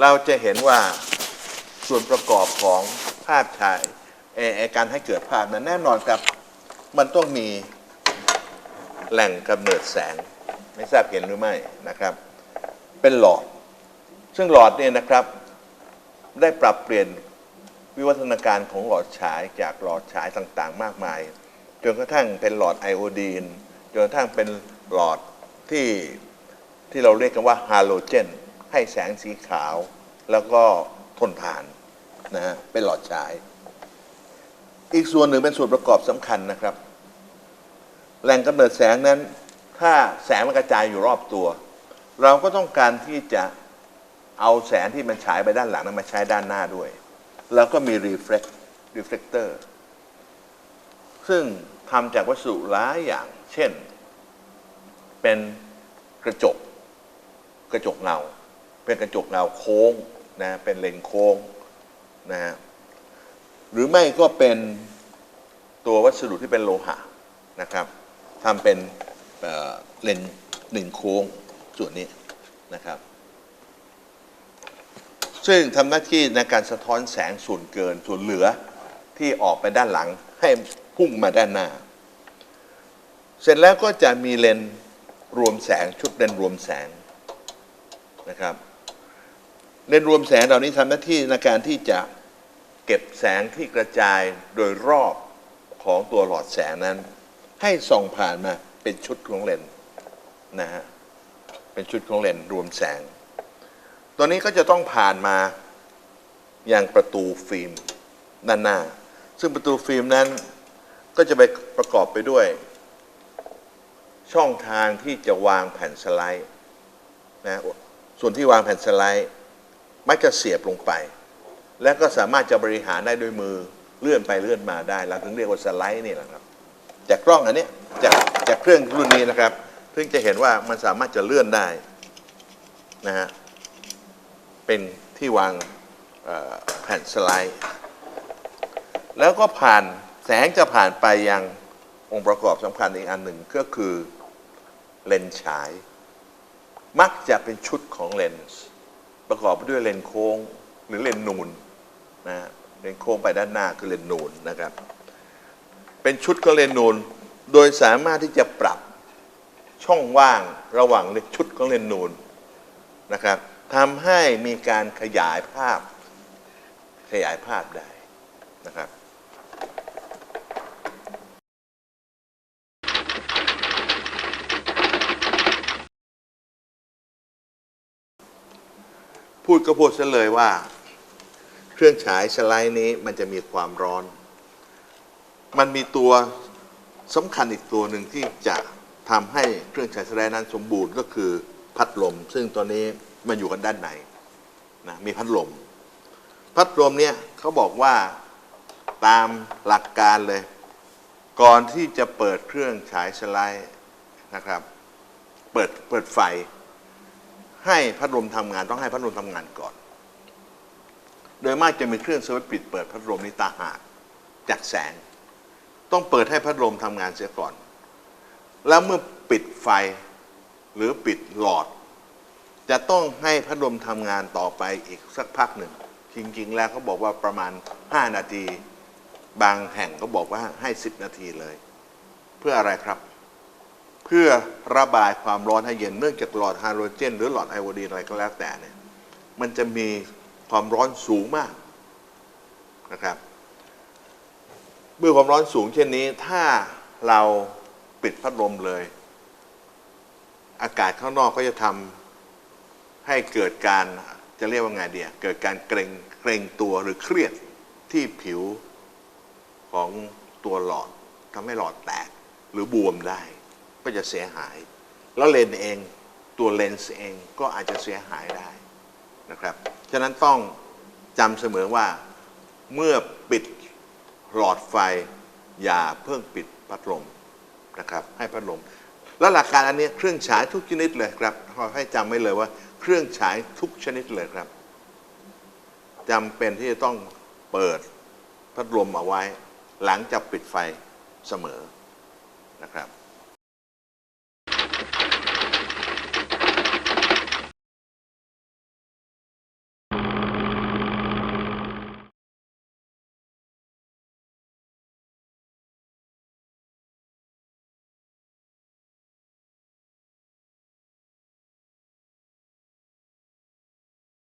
เราจะเห็นว่าส่วนประกอบของภาพถ่ายเอ่อการให้เกิดภาพนั้นแน่นอนครับมันต้องมีแหล่งกำเนิดแสง ไม่ทราบเห็นหรือไม่นะครับ เป็นหลอด ซึ่งหลอดเนี่ยนะครับ ได้ปรับเปลี่ยนวิวัฒนาการของหลอดฉายจากหลอดฉายต่างๆ มากมาย จนกระทั่งเป็นหลอดไอโอดีนจนกระทั่งเป็นหลอดที่ที่เราเรียกกันว่าฮาโลเจน ให้แสงสีขาว แล้วก็ทนทานนะฮะเป็นหลอดฉาย อีกส่วนหนึ่งเป็นส่วนประกอบสำคัญนะครับ แหล่งกำเนิดแสงนั้น ถ้าแสงมันกระจายอยู่รอบตัว เราก็ต้องการที่จะเอาแสงที่มันฉายไปด้านหลังนั้นมาใช้ด้านหน้าด้วย แล้วก็มี reflect reflector ซึ่งทำจากวัสดุหลายอย่าง เช่น เป็นกระจก กระจกเงา เป็นกระจกเงาโค้งนะเป็นเลนโค้งนะฮะหรือไม่ก็เป็นตัววัสดุที่เป็นโลหะนะครับทำเป็นเเลนหนึ่งโค้งส่วนนี้นะครับ ซึ่งทำหน้าที่ในการสะท้อนแสงส่วนเกินส่วนเหลือที่ออกไปด้านหลังให้พุ่งมาด้านหน้า เสร็จแล้วก็จะมีเลนรวมแสงชุดเลนรวมแสงนะครับ เลนส์รวมแสงเหล่านี้ทำหน้าที่ในการที่จะเก็บแสงที่กระจายโดยรอบของตัวหลอดแสงนั้น ให้ส่องผ่านมาเป็นชุดของเลนส์นะฮะเป็นชุดของเลนส์รวมแสง ตัวนี้ก็จะต้องผ่านมาอย่างประตูฟิล์มด้านหน้า ซึ่งประตูฟิล์มนั้นก็จะไปประกอบไปด้วย ช่องทางที่จะวางแผ่นสไลด์นะส่วนที่วางแผ่นสไลด์ มักจะเสียบลงไป และก็สามารถจะบริหารได้ด้วยมือเลื่อนไปเลื่อนมาได้เราถึงเรียกว่าสไลด์นี่แหละครับ จากกล้องอันนี้จากจากเครื่องรุ่นนี้นะครับซึ่งจะเห็นว่ามันสามารถจะเลื่อนได้นะฮะเป็นที่วางแผ่นสไลด์ แล้วก็ผ่านแสงจะผ่านไปยังองค์ประกอบสำคัญอีกอันหนึ่งก็คือเลนส์ฉาย มักจะเป็นชุดของเลนส์ ประกอบไปด้วยเลนโค้งหรือเลนนูนนะฮะเลนโค้งไปด้านหน้าคือเลนนูนนะครับ เป็นชุดของเลนนูนโดยสามารถที่จะปรับช่องว่างระหว่างเลนชุดของเลนนูนนะครับทำให้มีการขยายภาพขยายภาพได้นะครับ พูดก็พูดซะเลยว่า เครื่องฉายสไลด์นี้มันจะมีความร้อน มันมีตัวสำคัญอีกตัวหนึ่งที่จะทำให้เครื่องฉายสไลด์นั้นสมบูรณ์ก็คือพัดลม ซึ่งตัวนี้มันอยู่กันด้านในนะมีพัดลม พัดลมเนี่ยเขาบอกว่าตามหลักการเลย ก่อนที่จะเปิดเครื่องฉายสไลด์นะครับ เปิดเปิดไฟ ให้พัดลมทำงานต้องให้พัดลมทำงานก่อน โดยมากจะมีเครื่องสวิตช์ปิดเปิดพัดลมนี้ตาหากจากแสง ต้องเปิดให้พัดลมทำงานเสียก่อน แล้วเมื่อปิดไฟหรือปิดหลอด จะต้องให้พัดลมทำงานต่อไปอีกสักพักหนึ่ง จริงๆ แล้วเขาบอกว่าประมาณ 5 นาที บางแห่งก็บอกว่าให้ 10 นาทีเลย เพื่ออะไรครับ พื่อระบายความร้อนให้เย็นเนื่องจากหลอดไฮโดรเจน หรือหลอดไอโอดีนอะไรก็แล้วแต่เนี่ยมันจะมีความร้อนสูงมากนะครับ เมื่อความร้อนสูงเช่นนี้ถ้าเราปิดพัดลมเลย อากาศข้างนอกก็จะทำให้เกิดการจะเรียกว่าไงเดียเกิดการเกรงเกรงตัวหรือเครียดที่ผิวของตัวหลอดทำให้หลอดแตกหรือบวมได้ ก็จะเสียหาย แล้วเลนเองตัวเลนส์เองก็อาจจะเสียหายได้นะครับฉะนั้นต้องจำเสมอว่าเมื่อปิดหลอดไฟ อย่าเพิ่งปิดพัดลมนะครับให้พัดลม แล้วหลักการอันนี้เครื่องฉายทุกชนิดเลยครับขอให้จำไว้เลยว่าเครื่องฉายทุกชนิดเลยครับจำเป็นที่จะต้องเปิดพัดลมเอาไว้ หลังจากปิดไฟเสมอนะครับ